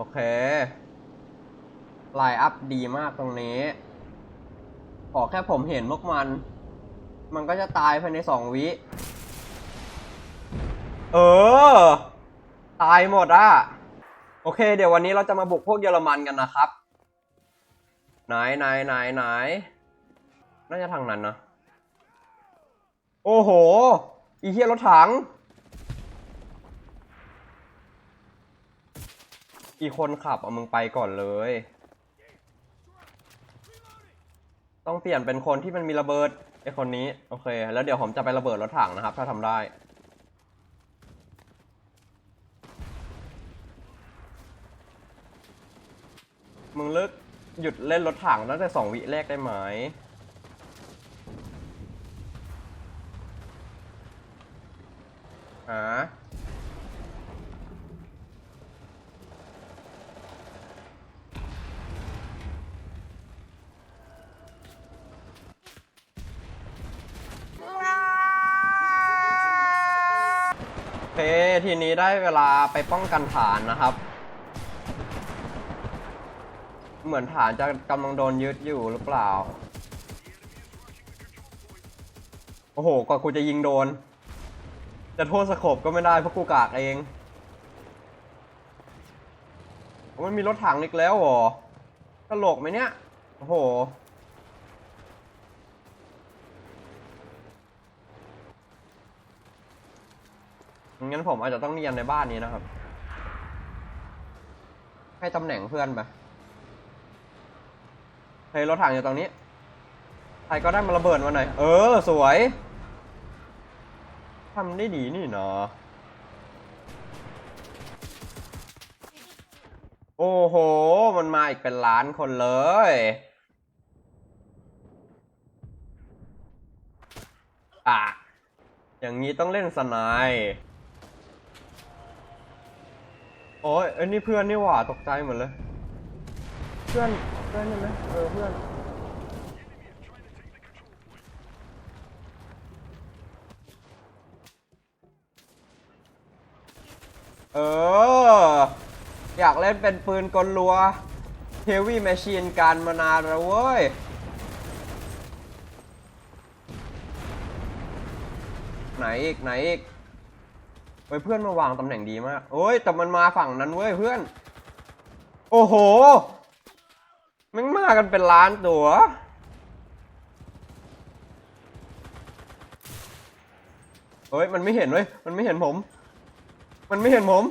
โอเค ไลน์อัพดีมากตรงนี้ ขอแค่ผมเห็นพวกมัน มันก็จะตายภายในสองวิ เออ ตายหมดอะโอเค เดี๋ยววันนี้เราจะมาบุกพวกเยอรมันกันนะครับ ไหนไหนไหนไหนน่าจะทางนั้นนะ โอ้โห อีเทียรถถัง อีกคนขับเอามึงไปก่อนเลย ต้องเปลี่ยนเป็นคนที่มันมีระเบิดไอคนนี้ โอเค แล้วเดี๋ยวผมจะไประเบิดรถถังนะครับ ถ้าทำได้ มึงเลิกหยุดเล่นรถถังตั้งแต่สองวิแรกได้ไหมหา ทีนี้ได้เวลาไปป้องกันฐานนะครับ เหมือนฐานจะกำลังโดนยึดอยู่หรือเปล่า โอ้โห กว่ากูจะยิงโดน จะโทษสโคบก็ไม่ได้เพราะกูกากเองมันมีรถถังอีกแล้วเหรอตลกไหมเนี่ย โอ้โห งั้นผมอาจจะต้องเนียนในบ้านนี้นะครับ ให้ตำแหน่งเพื่อนไปเฮ้ยรถถังอยู่ตรงนี้ ใครก็ได้มาระเบิดมาหน่อย เออ สวยทำได้ดีนี่เนาะโอ้โห มันมาอีกเป็นล้านคนเลย อะ อย่างนี้ต้องเล่นสไนป์ โอ้ยเอ้นี่เพื่อนนี่หว่าตกใจหมดเลย เพื่อนเพื่อนใช่ไหมเออเพื่อนเออ อยากเล่นเป็นปืนกลรัว Heavy Machine กันมานานแล้วเว้ยไหนอีก ไหนอีก เฮ้ยเพื่อนมาวางตำแหน่งดีมากโอ้ยแต่มันมาฝั่งนั้นเว้ยเพื่อน โอ้โหแมันมากันเป็นล้านตัว เฮ้ยมันไม่เห็นเว้ยมันไม่เห็นผม มันไม่เห็นผม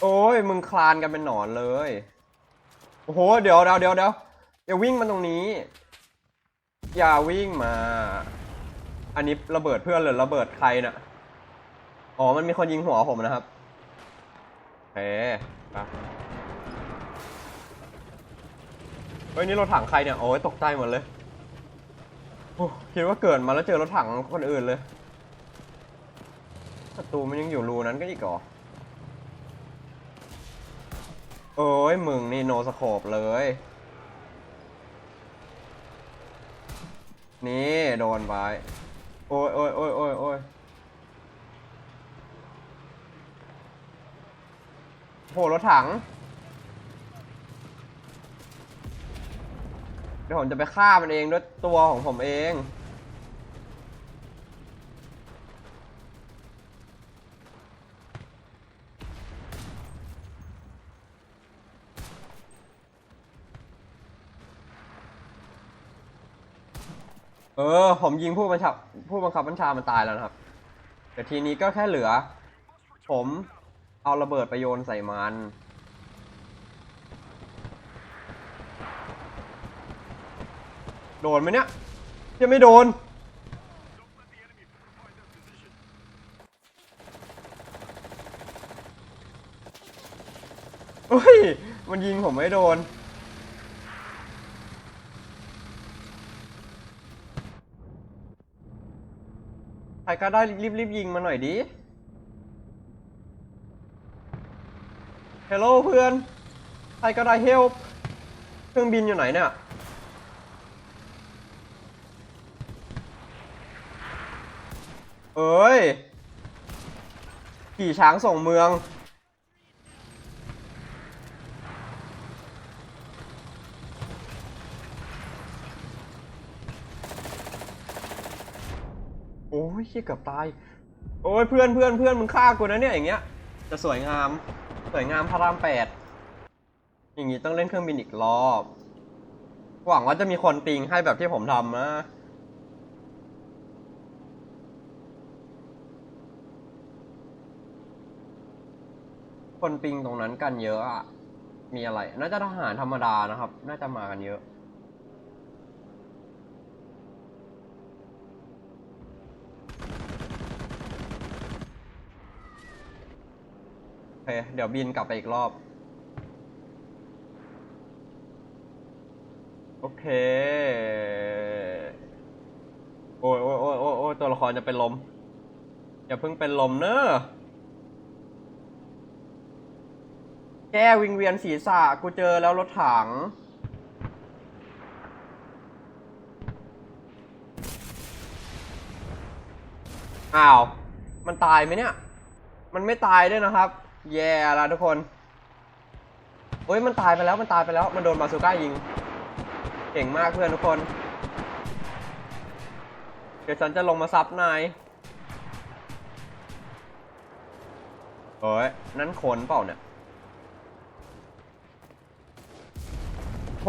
โอ้ยมึงคลานกันเป็นหนอนเลย โอ้โหเดี๋ยวเดี๋ยวเดี๋ยวเดี๋ยวอย่าวิ่งมาตรงนี้ อย่าวิ่งมา อันนี้ระเบิดเพื่อนหรือระเบิดใครน่ะ อ๋อ มันมีคนยิงหัวผมนะครับโอเคไปเฮ้ยนี่รถถังใครเนี่ย โอ้ยตกใจหมดเลยโอ้คิดว่าเกิดมาแล้วเจอรถถังคนอื่นเลยศัตรูมันยังอยู่รูนั้นก็อีกเหรอโอ้ยมึงนี่โนสโคปเลย นี่ โดนไป โอ้ยโอ้ยโอ้ยโอ้ยโอ้ยโหรถถัง เดี๋ยวผมจะไปฆ่ามันเองด้วยตัวของผมเอง เออ ผมยิงผู้บัญชาผู้บังคับบัญชามันตายแล้วนะครับ แต่ทีนี้ก็แค่เหลือ ผมเอาระเบิดไปโยนใส่มัน โดนไหมเนี่ยยังไม่โดน เฮ้ย มันยิงผมไม่โดน ใคร ก็ได้รีบรีบยิงมาหน่อยดิเฮลโลเพื่อนใครก็ได้เฮลเครื่องบินอยู่ไหนเนี่ยเอ้ยขี่ช้างส่งเมือง ยเชี่ยเกือบตาย โอ้ยเพื่อนเพื่อนเพื่อนมึงฆ่ากูนะเนี่ยอย่างเงี้ย จะสวยงาม สวยงามพระรามแปด อย่างงี้ต้องเล่นเครื่องบินอีกรอบ หวังว่าจะมีคนติงให้แบบที่ผมทำนะคนปิงตรงนั้นกันเยอะอะ มีอะไร น่าจะทหารธรรมดานะครับ น่าจะมากันเยอะ เคเดี๋ยวบินกลับไปอีกรอบ โอเค โอ้ยโอ้ยโอ้ยโอ้ยโอ้ยตัวละครจะเป็นลม อย่าเพิ่งเป็นลมเนอะแก้วิงเวียนศีรษะกูเจอแล้วรถถัง อ้าว มันตายไหมเนี่ย มันไม่ตายด้วยนะครับ แย่ละทุกคนเฮ้ยมันตายไปแล้วมันตายไปแล้ว มันโดนบาซูก้ายิง เก่งมากเพื่อนทุกคน เดี๋ยวฉันจะลงมาซับนายเฮ้ยนั่นคนเปล่าเนี่ยโห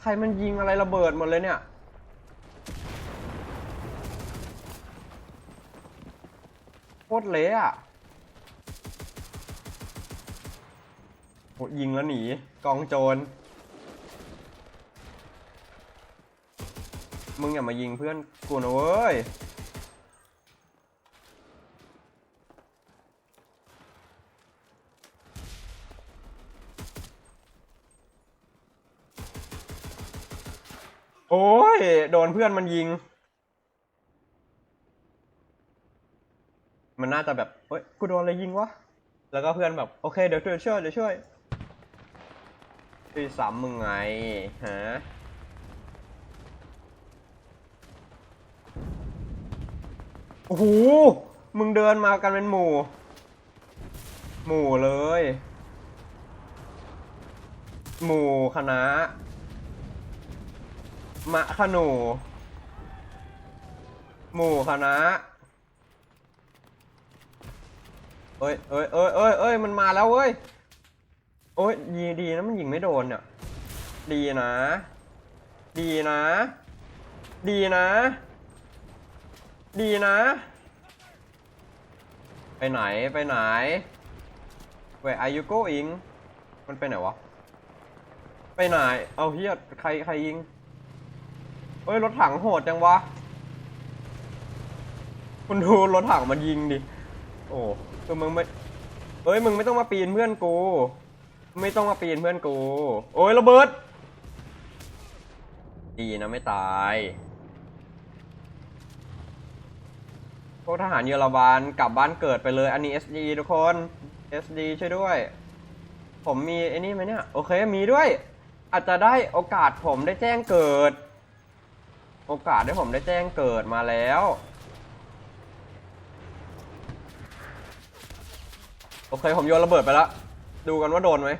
ใครมันยิงอะไรระเบิดหมดเลยเนี่ย โคตรเละอะโห ยิงแล้วหนี กองโจร มึงอย่ามายิงเพื่อนกูนะเว้ย โอ้ย โดนเพื่อนมันยิง มันน่าจะแบบ เฮ้ย กูโดนอะไรยิงวะ แล้วก็เพื่อนแบบ โอเค เดี๋ยวช่วยช่วยเดี๋ยวช่วย ช่วยซ้ำมึงไงฮะโอ้โหมึงเดินมากันเป็นหมู่ หมู่เลย หมู่คณะ มะขนู หมู่คณะเอ้ยเอ้ยเอ้ยเอ้ยเอ้ยมันมาแล้วเว้ย โอ้ยดีดีนะมันยิงไม่โดนเนี่ยดีนะ ดีนะ ดีนะ ดีนะ ไปไหนไปไหน Where are you going มันไปไหนวะ ไปไหน เอาเฮียใครใครยิงเฮ้ยรถถังโหดจังวะคุณดูรถถังมันยิงดิ โอ้คือมึงไม่เฮ้ยมึงไม่ต้องมาปีนเพื่อนกู ไม่ต้องมาปีนเพื่อนกู โอ้ยระเบิด ดีนะไม่ตายพวกทหารเยอรมันกลับบ้านเกิดไปเลย อันนี้ SD ทุกคน SD ช่วยด้วย ผมมีไอ้นี่ไหมเนี่ย โอเคมีด้วย อาจจะได้โอกาสผมได้แจ้งเกิด โอกาสได้ผมได้แจ้งเกิดมาแล้วโอเคผมโยนระเบิดไปแล้ว ดูกันว่าโดนไหม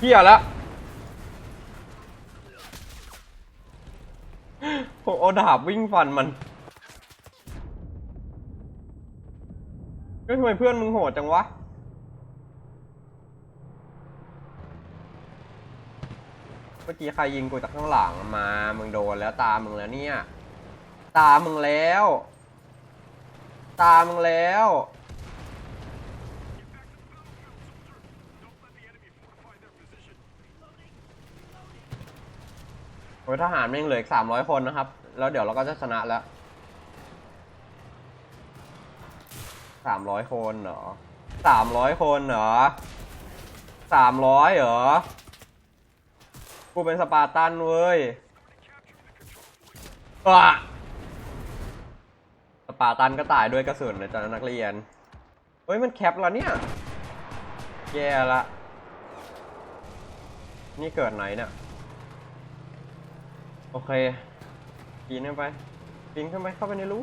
เฮียล้วผมเอาดาบวิ่งฟันมันเฮ้ยทำไมเพื่อนมึงโหดจังวะ เมื่อกี้ใครยิงกูจากข้างหลังมา มึงโดนแล้วตามึงแล้วเนี่ย ตามึงแล้ว ตามึงแล้ว โอ้ยทหารแม่งเหลืออีกสามร้อยคนนะครับ แล้วเดี๋ยวเราก็จะชนะแล้วสามร้อยคนเหรอสามร้อยคนเหรอสามร้อยเหรอ กูเป็นสปาร์ตันเว้ยอะสปาร์ตันก็ตายด้วยกระสุนนะจ๊ะนักเรียน เฮ้ยมันแคปแล้วเนี่ย แย่ละ นี่เกิดไหนเนี่ย โอเคปีนขึ้นไปปีนขึ้นไปเข้าไปในรู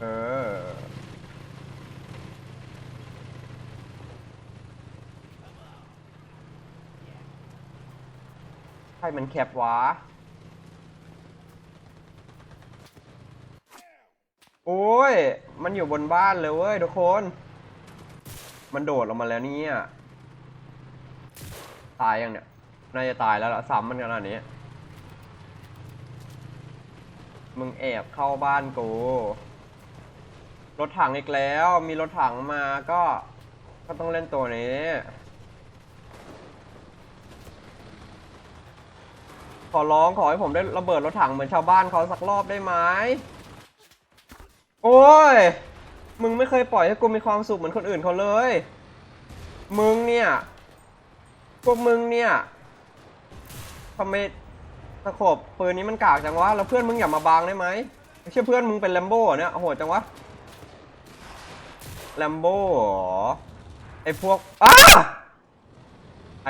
เออใครมันแคปวะโอ้ย มันอยู่บนบ้านเลยเว้ยทุกคน มันโดดลงมาแล้วเนี่ย ตายยังเนี่ย น่าจะตายแล้วล่ะซ้ำมันขนาดนี้ มึงแอบเข้าบ้านกู รถถังอีกแล้ว มีรถถังมาก็ ก็ต้องเล่นตัวนี้ ขอร้องขอให้ผมได้ระเบิดรถถังเหมือนชาวบ้านเขาสักรอบได้ไหม โอ้ย มึงไม่เคยปล่อยให้กูมีความสุขเหมือนคนอื่นเขาเลย มึงเนี่ย พวกมึงเนี่ยทำไม ตะขบปืนนี้มันกากจังวะแล้วเพื่อนมึงอย่ามาบางได้ไหมไม่ใช่เพื่อนมึงเป็นแลมโบ้เนี่ยโหดจังวะแลมโบ้เหรอไอพวกอ้าไอ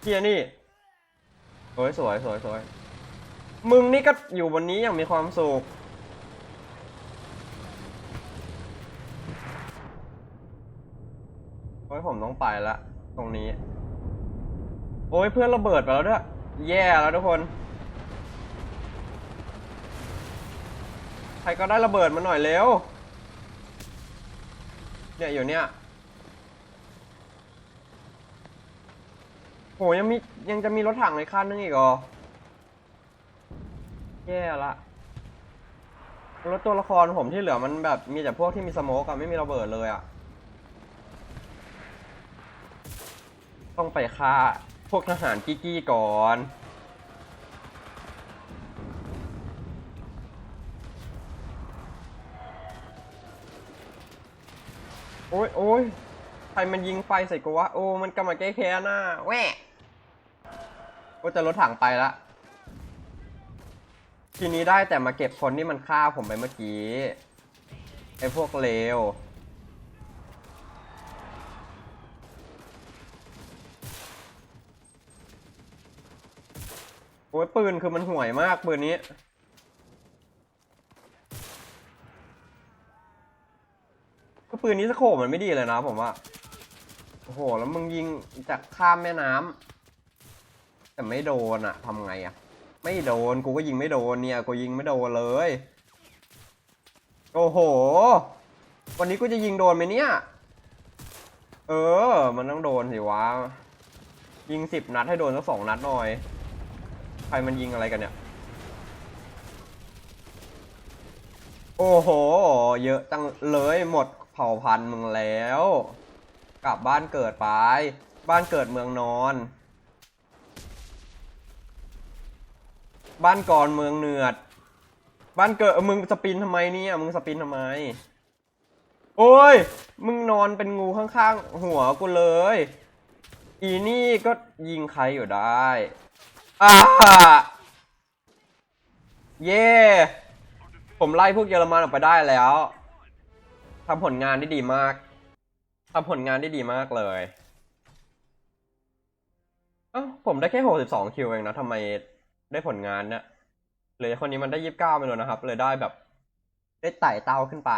เฮียนี่สวยสวยสวยสวยมึงนี่ก็อยู่บนนี้อย่างมีความสุขโอ้ยผมต้องไปละ ตรงนี้ โอ้ยเพื่อนระเบิดไปแล้วด้วย แย่แล้วทุกคน ใครก็ได้ระเบิดมาหน่อยเร็ว เนี่ยอยู่เนี่ยโหยังมียังจะมีรถถังในคันนึงอีกเหรอ แย่ละแล้วตัวละครผมที่เหลือมันแบบมีแต่พวกที่มีสโมกอะไม่มีระเบิดเลยอะต้องไปฆ่าพวกทหารกี้กี้ก่อน อ้ยโอ้ยใครมันยิงไฟใส่กูวะ โอ้ มันกำลังแก้แค้นน่ะแหวะโอ้จะรถถังไปละ ทีนี้ได้แต่มาเก็บคนที่มันฆ่าผมไปเมื่อกี้ ไอ้พวกเลว โอ้ยปืนคือมันห่วยมากปืนนี้ ก็ปืนนี้สโคปมันไม่ดีเลยนะผมว่า โอ้โห แล้วมึงยิงจากข้ามแม่น้ำแต่ไม่โดนอะทำไงอะไม่โดน กูก็ยิงไม่โดนเนี่ย กูยิงไม่โดนเลย โอ้โห วันนี้กูจะยิงโดนไหมเนี่ย เออ มันต้องโดนสิวะ ยิงสิบนัดให้โดนสักสองนัดหน่อย ใครมันยิงอะไรกันเนี่ย โอ้โห เยอะจังเลยหมด เผ่าพันธุ์มึงแล้ว กลับบ้านเกิดไป บ้านเกิดเมืองนอน บ้านก่อนเมืองเหนือด บ้านเกิดเออมึงสปินทำไมเนี่ย มึงสปินทำไม โอ้ย มึงนอนเป็นงูข้างๆ หัวกูเลย อีนี่ก็ยิงใครอยู่ได้อ่าเย่ ผมไล่พวกเยอรมันออกไปได้แล้ว ทำผลงานได้ดีมากทำผลงานได้ดีมากเลยเอ้าผมได้แค่62คิวเองนะทำไมได้ผลงานเนี่ยเลยคนนี้มันได้29ไปเลยนะครับ เลยได้แบบ ได้ไต่เต้าขึ้นไป